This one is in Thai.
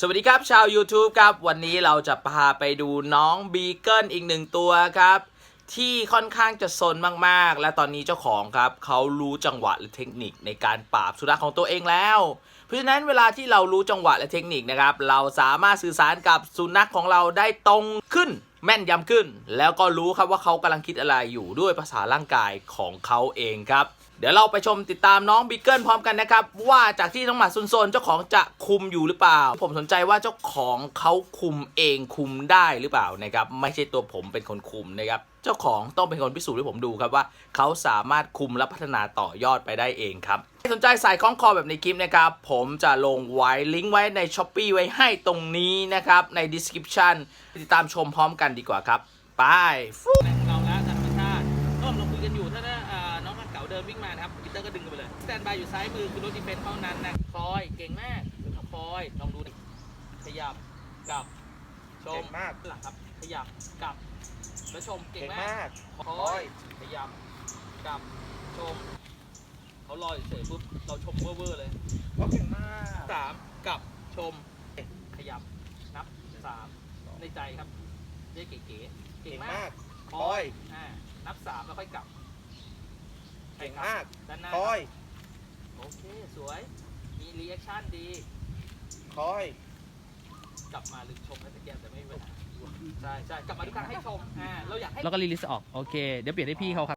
สวัสดีครับชาว YouTube ครับ วันนี้เราจะพาไปดูน้องบีเกิลอีกหนึ่งตัวครับ ที่ค่อนข้างจะซนมากๆ และตอนนี้เจ้าของครับ เขารู้จังหวะและเทคนิคในการปราบสุนัขของตัวเองแล้ว เพราะฉะนั้นเวลาที่เรารู้จังหวะและเทคนิคนะครับ เราสามารถสื่อสารกับสุนัขของเราได้ตรงขึ้น แม่นยำขึ้น แล้วก็รู้ครับว่าเขากำลังคิดอะไรอยู่ด้วยภาษาร่างกายของเขาเองครับเดี๋ยวเราไปชมติดตามน้องบีเกิลพร้อมกันนะครับ ว่าจากที่น้องหมาซุนโซนเจ้าของจะคุมอยู่หรือเปล่า ผมสนใจว่าเจ้าของเขาคุมเองคุมได้หรือเปล่านะครับไม่ใช่ตัวผมเป็นคนคุมนะครับเจ้าของต้องเป็นคนพิสูจน์ให้ผมดูครับว่าเขาสามารถคุมและพัฒนาต่อยอดไปได้เองครับ สนใจสายคล้องคอแบบในคลิปนะครับ ผมจะลงไว้ลิงก์ไว้ใน s h อ p e e ไว้ให้ตรงนี้นะครับ ใน description ติดตามชมพร้อมกันดีกว่าครับ ไปฟูเราละธรรมชาติก็เราคุยกันอยู่ถ้าได้อ่าน้องมันเก่าเดินวิ่งมานะครับปีเตอร์ก็ดึงกันไปเลยสแตนบายอยู่ซ้ายมือคือรถดีเฟนส์เท่านั้นนะคอยเก่งมากคอยลองดูดิขยับกลับชเก่มงมากหลังครับขยับกลับแล้วชมเก่งเก่งมากมากคอยขยับกลับชม เขารอเฉยๆปุ๊บเราชมเวอร์ๆเลยเขาเก่งมากสามกลับชม ขยับนับสามในใจครับเรียกเก๋ๆเก่เก่งงมามากกคอยอ่านับสามแล้วค่อยกลับเก่งมากด้านหน้าคอยโอเคสวย มีรีแอคชั่นดี คอย กลับมาลืมชมให้ตะเกียบแต่ไม่มีปัญหาใช่ใช่กลับมาทุกครั้งให้ชมอ่าเราอยากให้ แล้วก็รีลิสออก โอเค เดี๋ยวเปลี่ยนให้พี่เขาครับ